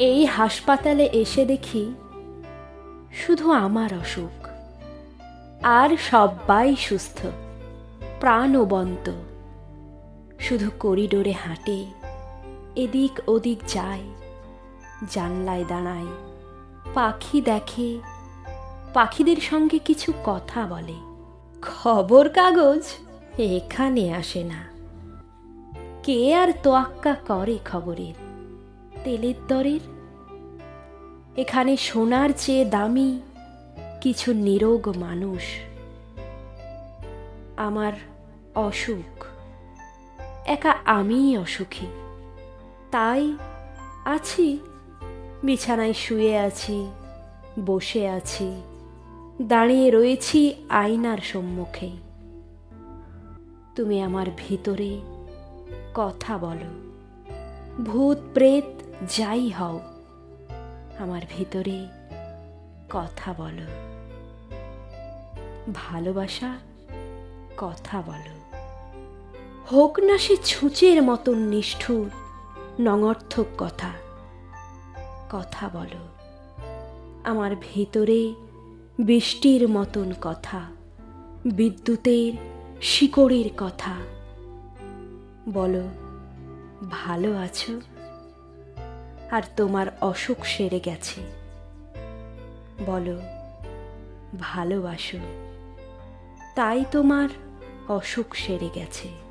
এই হাসপাতালে এসে দেখি শুধু আমার অসুখ। আর সবাই সুস্থ, প্রাণবন্ত। শুধু করিডোরে হাঁটে, এদিক ওদিক যায়, জানলায় দাঁড়ায়, পাখি দেখে, পাখিদের সঙ্গে কিছু কথা বলে। খবর কাগজ এখানে আসে না। কে আর তোয়াক্কা করে খবরের? তেলের দরের? এখানে সোনার চেয়ে দামি কিছু নিরোগ মানুষ। আমার অসুখ। একা আমিই অসুখী। তাই আছি, বিছানায় শুয়ে আছি, বসে আছি, দাঁড়িয়ে রয়েছি আয়নার সম্মুখে। তুমি আমার ভিতরে কথা বলো। ভূত প্রেত যাই হও আমার ভিতরে কথা বলো। ভালোবাসা কথা বলো। হোক না সে ছুঁচের মতন নিষ্ঠুর, নঙর্থক কথা। কথা বলো। আমার ভিতরে বৃষ্টির মতন কথা, বিদ্যুতের শিকড়ের কথা। বলো, ভালো আছো? আর তোমার অসুখ সেরে গেছে। বলো ভালোবাসো। তাই তোমার অসুখ সেরে গেছে।